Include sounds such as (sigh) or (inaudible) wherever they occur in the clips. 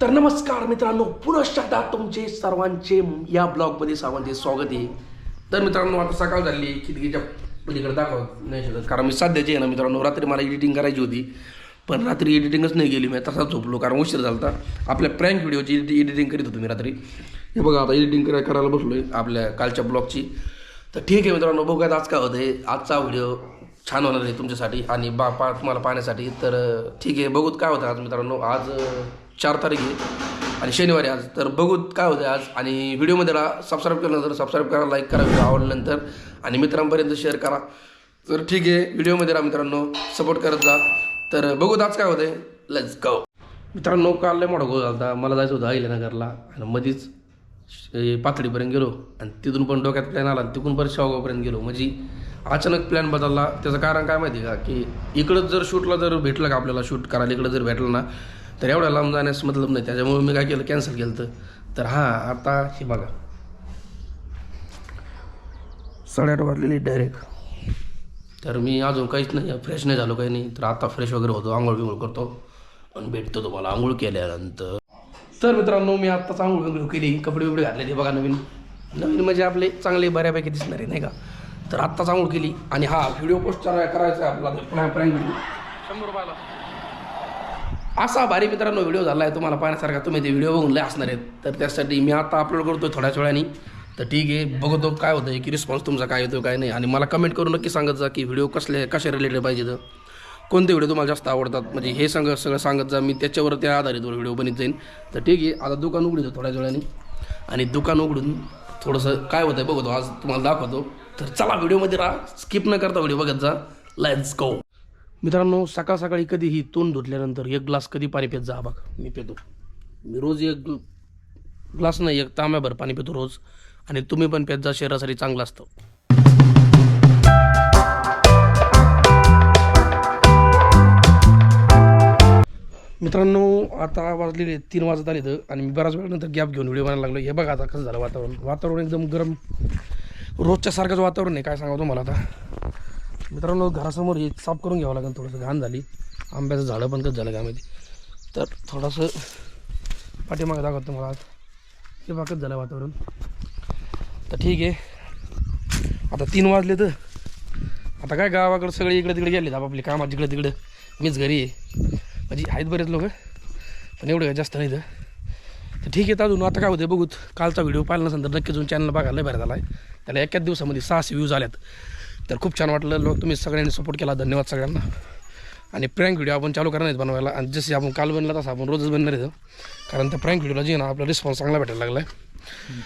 तर नमस्कार मित्रांनो पुनश्च एकदा तुमचे सर्वांचे या ब्लॉगमध्ये सर्वांचे स्वागत आहे. तर मित्रांनो आता सकाळ झाली खिडकीच्या पलीकडे दाखवत नाही शकत कारण मी सध्याची आहे ना मित्रांनो रात्री मला एडिटिंग करायची होती पण रात्री एडिटिंगच नाही गेली मी तसाच झोपलो कारण उशीर झाला होता. आपल्या प्रँक व्हिडिओची एडिटिंग करीत होतो मी रात्री. हे बघा आता एडिटिंग कराय करायला बसलो आहे आपल्या कालच्या ब्लॉगची. तर ठीक आहे मित्रांनो बघूयात आज काय होतं आजचा व्हिडिओ छान होणार आहे तुमच्यासाठी आणि बा पा तुम्हाला पाहण्यासाठी. तर ठीक आहे बघूत काय होतं आज मित्रांनो. आज चार तारीख आहे आणि शनिवारी आज. तर बघूत काय होतं आज. आणि व्हिडिओमध्ये राहा सबस्क्राईब केलं तर सबस्क्राईब करा लाईक करा व्हिडिओ आवडल्यानंतर आणि मित्रांपर्यंत शेअर करा. तर ठीक आहे व्हिडिओमध्ये राहा मित्रांनो सपोर्ट करत जा. तर बघूत आज काय होतंय. लेट्स गो मित्रांनो काल लय मोठा गोळ झाला मला जायचं होतं अहिल्यानगरला. आणि मध्येच हे पाथडीपर्यंत गेलो. आणि तिथून पण डोक्यात प्लॅन आला आणि तिथून परत शेवगावपर्यंत गेलो. म्हणजे अचानक प्लॅन बदलला. त्याचं कारण काय माहिती का? की इकडंच जर शूटला जर भेटलं का आपल्याला शूट करायला इकडं जर भेटलं ना तर एवढ्या लांब जाण्यास मतलब नाही. त्याच्यामुळे मी काय केलं? कॅन्सल केलं तर तर हां आता हे बघा. साडेआठ वाजलेली डायरेक्ट तर मी अजून काहीच नाही फ्रेश नाही झालो काही नाही. तर आता फ्रेश वगैरे होतो आंघोळ बिंघोळ करतो. आणि भेटतो तुम्हाला आंघोळ केल्यानंतर. तर मित्रांनो मी आत्ताच आंघोळ बिंघोळ केली. कपडे बिपडे घातले ते बघा नवीन. नवीन म्हणजे आपले चांगले बऱ्यापैकी दिसणार नाही का? तर आत्ताच आंघोळ केली आणि हा व्हिडिओ पोस्ट करायचा आहे आपला प्रँक व्हिडिओ शंभर रुपयाला. असा भारी मित्रांनो व्हिडिओ झाला आहे तुम्हाला पाहण्यासारखा. तुम्ही ते व्हिडिओ बघून लय असणार आहेत. तर त्यासाठी मी आता अपलोड करतो थोड्याच वेळाने. तर ठीक आहे बघतो काय होतं की रिस्पॉन्स तुमचा काय येतो काय नाही. आणि मला कमेंट करून नक्की सांगत जा की व्हिडिओ कसले कशा रिलेटेड पाहिजे तर कोणते व्हिडिओ तुम्हाला जास्त आवडतात? म्हणजे हे सांग सगळं सांगत जा मी त्याच्यावर त्या आधारित व्हिडिओ बनत जाईन. तर ठीक आहे आता दुकान उघडतो थोड्याच वेळाने. आणि दुकान उघडून थोडंसं काय होतं आहे बघतो आज तुम्हाला दाखवतो. तर चला व्हिडिओमध्ये राहा. स्किप न करता व्हिडिओ बघत जा. लेट्स गो मित्रांनो सकाळ सकाळी कधीही तोंड धुतल्यानंतर एक ग्लास कधी पाणी पित जा बघ. मी पितो. मी रोज एक ग्लास नाही एक तांब्याभर पाणी पितो रोज. आणि तुम्ही पण पेत जा शरीरासाठी चांगलं असतं. मित्रांनो आता वाजलेले तीन वाजत आले तर आणि मी बऱ्याच वेळानंतर गॅप घेऊन व्हिडिओ बनायला लागलो हे बघा आता कसं झालं वातावरण. वातावरण एकदम गरम. रोजच्या सारखंच वातावरण आहे. काय सांगा तुम्हाला आता? मित्रांनो घरासमोर हे साफ करून घ्यावं लागेल. थोडंसं घाण झाली. आंब्याचं झाडं पण कसं झालं घामध्ये तर थोडंसं पाठीमागं दाखवतो मला आज. हे बाकच झालं वातावरण. तर ठीक आहे. आता तीन वाजले तर आता काय गावाकडं सगळे इकडे तिकडे गेले आपापली कामात जिकडे तिकडं. मीच घरी आहे. म्हणजे आहेत बरेच लोक पण एवढं काय जास्त नाही तर. तर ठीक आहे अजून आता काय होतं बघूत कालचा व्हिडिओ पाहिला नसेल तर नक्कीच चॅनल बघायला बाहेर झाला आहे त्याला एकाच दिवसामध्ये सहाशे व्ह्यूज आल्यात. तर खूप छान वाटलं. लोक तुम्ही सगळ्यांनी सपोर्ट केला. धन्यवाद सगळ्यांना. आणि प्रँक व्हिडिओ आपण चालू करणार आहेत बनवायला. आणि जसे आपण काल बनला तसं आपण रोजच बनणार आहे कारण त्या प्रँक व्हिडिओला जे ना आपला रिस्पॉन्स चांगला भेटायला लागला आहे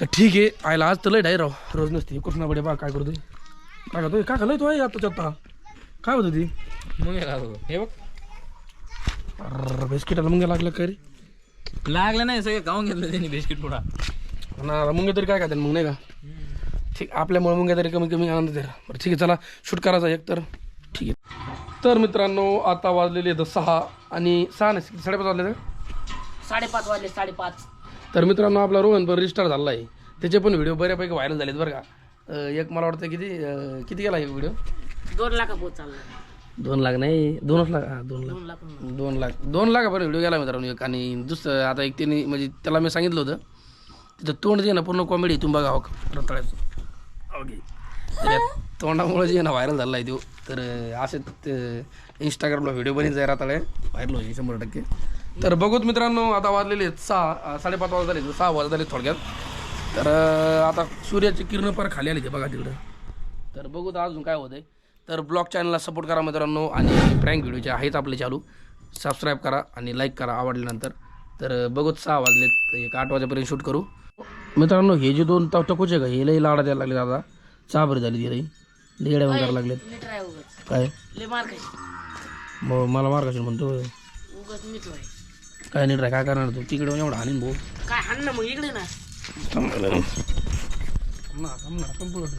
तर ठीक आहे आयला आज तर लय डाय राव. रोज नसते. कृष्णा बडे बा काय करतोय. काय करतोय? काय खाल्लंय तो आहे आता आता काय होतं ती? मग हे लागलं. हे बघ. बिस्किटाला मुंग्या लागल्या काय रे? लागलं नाही सगळं गाऊन घेतलं त्यांनी बिस्किट पुडा. ना मुंग्या तरी काय खात्यान मग नाही का? ठीक आपल्यामुळे मुंग्या तरी कमी कमी आनंद द्या बरं ठीक आहे चला शूट करायचा एक तर. ठीक आहे. तर मित्रांनो आता वाजलेले आहेत सहा आणि सहा नाही साडेपाच वाजले तर साडेपाच वाजले साडेपाच. तर मित्रांनो आपला रोहन पण रजिस्टार झाला आहे त्याचे पण व्हिडिओ बऱ्यापैकी व्हायरल झालेत बरं का. एक मला वाटतं किती किती गेला एक व्हिडिओ दोन लाखा चालला दोन लाख नाही दोनच लाख हा दोन लाख. दोन लाख. दोन लाख दोन लाखापर्यंत व्हिडिओ गेला मित्रांनो एक. आणि दुसरं आता एक त्यांनी म्हणजे त्याला मी सांगितलं होतं तिथं तोंड जे आहे ना पूर्ण कॉमेडी तुम्ही बघा रताळ्याचं. ओके. तोंडामुळे जे आहे ना व्हायरल झाला आहे तो. तर असे इंस्टाग्रामला व्हिडिओ बनीत जाय रताळे. व्हायरल होईल शंभर टक्के. तर बघूत मित्रांनो आता वाजलेले आहेत सहा अं, साडेपाच वाजता झाले सहा वाजता झाले थोडक्यात. तर अं, आता सूर्याची किरण पर खाली आली ते बघा तिकडं. तर बघू तर अजून काय होतंय. तर ब्लॉग चॅनलला सपोर्ट करा मित्रांनो आणि प्रँक व्हिडिओचे आहेत आपले चालू सबस्क्राईब करा आणि लाईक करा आवडल्यानंतर. तर बघूत सहा वाजलेत एक आठ वाजेपर्यंत शूट करू. मित्रांनो हे जे दोन टक टकूचे का? हे लई लाडा द्यायला लागले दादा. चहा बरी झाली ती लई. लेड्या करायला लागलेत. काय? मग मला मार्गदर्शन म्हणतो. उगच नीट राय काय नीट राह काय करणार तू? तिकडे एवढा हानीन भाऊ. काय हाण ना मग इकडे ना. थांब ना, थांब ना, आपण पळतो.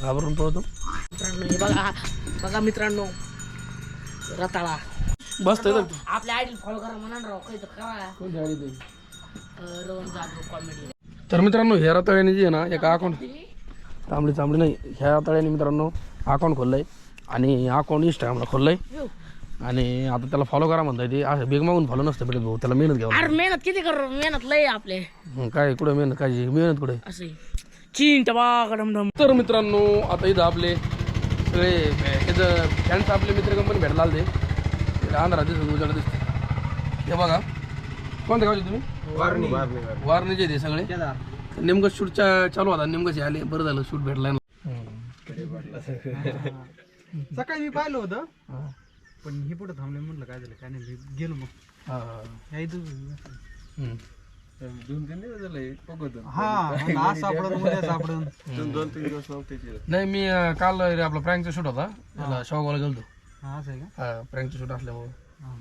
घाबरून पळतो. मित्रांनो हे बघा बघा मित्रांनो रताळा. बस तर आपल्या आयडी फॉलो करा म्हणा राव काही तर करा. अं, रोहन जाधव कॉमेडी तर मित्रांनो ह्या रताळ्याने जे आहे ना एका अकाउंट तांबडी तांबडी नाही. ह्या रताळ्याने मित्रांनो अकाउंट खोललं आहे आणि अकाउंट इंस्टाग्रामला खोललं आहे आणि आता त्याला फॉलो करा म्हणताय ते. असं बेग मागून फॉलो नसतं भेटत भाऊ त्याला मेहनत घ्यावं अरे मेहनत किती करू? मेहनत लय आपले. लागते. काय कुठं मेहनत? काय मेहनत कुठे असे चीन टबा डम तर मित्रांनो आता इथं आपले सगळे त्याचं फॅन्स आपले मित्र कंपनी भेटायला आले ते अंधारा दिसत उजाडा दिसते. हे बघा. कोणत्या गावचे तुम्ही? वारणी. वारणीचे ते सगळे. नेमकं शूटच्या चालू होता नेमकं आले बरं झालं शूट भेटला सकाळी मी पाहिलं होतं पण हे पुढे थांबले म्हणलं काय झालं काय नाही मी गेलो मग. दोन तीन दिवस झाले हा म्हणलं आज सापडून उद्या सापडून. दोन तीन दिवस नाही मी अं, काल रे आपला प्रँकचा शूट होता. त्याला शॉकवाला गेलतो. हा असं आहे का? हा प्रँकचा शूट असल्यामुळे. हा.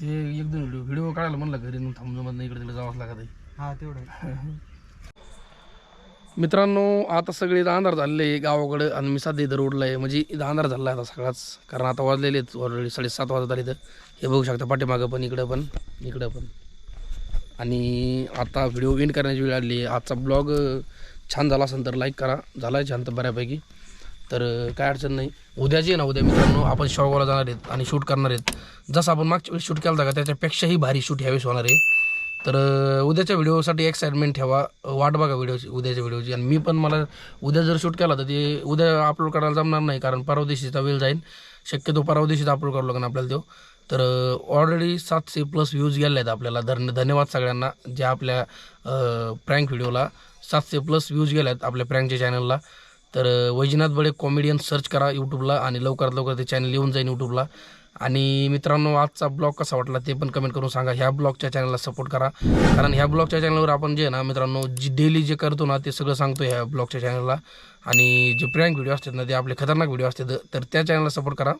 ते एक दोन व्हिडिओ व्हिडिओ काढायला म्हणलं घरी मग थांबलो मग इकडे तिकडे जावंच लागत आहे. हा तेवढं आहे. (laughs) मित्रांनो आता सगळे इथं अंधार झालेले आहे गावाकडे आणि मी सध्या इथं रोडला आहे. म्हणजे इथं अंधार झाला आहे आता सगळाच. कारण आता वाजलेले आहेत ऑलरेडी साडेसात वाजत आले तर हे बघू शकता पाठीमागं पण इकडं पण इकडं पण. आणि आता व्हिडिओ एंड करण्याची वेळ आली. आहे आजचा ब्लॉग छान झाला असेल तर लाईक करा. झाला आहे छान तर बऱ्यापैकी. तर काय अडचण नाही. उद्याच आहे ना उद्या मित्रांनो आपण शॉगवाला जाणार आहेत आणि शूट करणार आहेत. जसं आपण मागच्या वेळेस शूट केला होता का त्याच्यापेक्षाही भारी शूट ह्यावेळेस होणार आहे. तर उद्याच्या व्हिडिओसाठी एक्साइटमेंट ठेवा. वाट बघा व्हिडिओची उद्याच्या व्हिडिओची आणि मी पण मला उद्या जर शूट केला तर ते उद्या अपलोड करायला जमणार नाही कारण परवा दिवशीचा वेळ जाईल शक्यतो परवा अपलोड करावं लागेल आपल्याला तो. तर ऑलरेडी सातशे प्लस व्ह्यूज गेले आहेत आपल्याला. धन्य धन्यवाद सगळ्यांना जे आपल्या प्रँक व्हिडिओला सातशे प्लस व्ह्यूज गेले आहेत आपल्या प्रँकच्या चॅनलला तर वैजनाथ बडे कॉमेडियन सर्च करा यूट्यूबला आणि लवकरात लवकर ते चॅनल येऊन जाईल यूट्यूबला आणि मित्रांनो आजचा ब्लॉग कसा वाटला ते पण कमेंट करून सांगा. ह्या ब्लॉगच्या चॅनलला सपोर्ट करा. कारण ह्या ब्लॉगच्या चॅनलवर आपण जे आहे ना मित्रांनो जी डेली जे करतो ना ते सगळं सांगतो ह्या ब्लॉगच्या चॅनलला आणि जे प्रँक व्हिडिओ असतात ना ते आपले खतरनाक व्हिडिओ असतात. तर त्या चॅनलला सपोर्ट करा.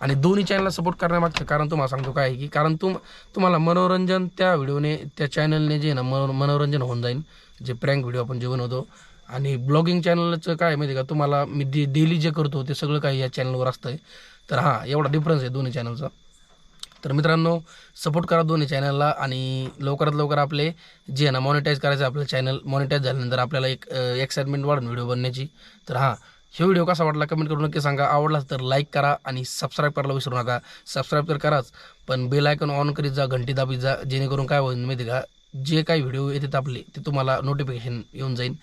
आणि दोन्ही चॅनलला सपोर्ट करण्यामागचं कारण तुम्हाला सांगतो काय की कारण तुम तुम्हाला मनोरंजन त्या व्हिडिओने त्या चॅनलने जे आहे ना मनो मनोरंजन होऊन जाईल जे प्रँक व्हिडिओ आपण जे बनवतो आणि ब्लॉगिंग चॅनलचं काय माहिती आहे का? तुम्हाला मी डे डेली जे करतो ते सगळं काही या चॅनलवर असतं आहे तर हां एवढा डिफरन्स आहे दोन्ही चॅनलचा तर मित्रांनो सपोर्ट करा दोन्ही चॅनलला आणि लवकरात लवकर आपले जे आहे ना मॉनिटाईज करायचं आपलं चॅनल मॉनिटाईज झाल्यानंतर आपल्याला एक एक्साइटमेंट वाढून व्हिडिओ बनण्याची. तर हां हे व्हिडिओ कसा वाटला कमेंट करून नक्की सांगा. आवडला तर लाईक करा आणि सबस्क्राईब करायला विसरू नका. सबस्क्राईब तर कराच पण बेल आयकॉन ऑन करीत जा घंटी दाबीत जा जेणेकरून काय होईल माहिती आहे का? जे काही व्हिडिओ येतात आपले ते तुम्हाला नोटिफिकेशन येऊन जाईल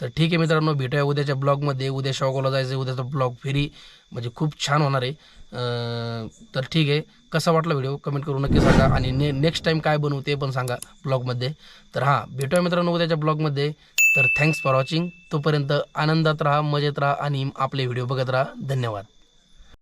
तर ठीक आहे मित्रांनो भेटूया उद्याच्या ब्लॉगमध्ये उद्या शॉगोला जायचं उद्याचा ब्लॉग फेरी म्हणजे खूप छान होणार आहे. तर ठीक आहे. कसा वाटला व्हिडिओ कमेंट करून नक्की सांगा. आणि ने नेक्स्ट टाईम काय बनवू ते पण सांगा ब्लॉगमध्ये तर हां भेटूया मित्रांनो उद्याच्या ब्लॉगमध्ये तर थँक्स फॉर वॉचिंग तोपर्यंत आनंदात राहा मजेत राहा आणि आपले व्हिडिओ बघत राहा. धन्यवाद.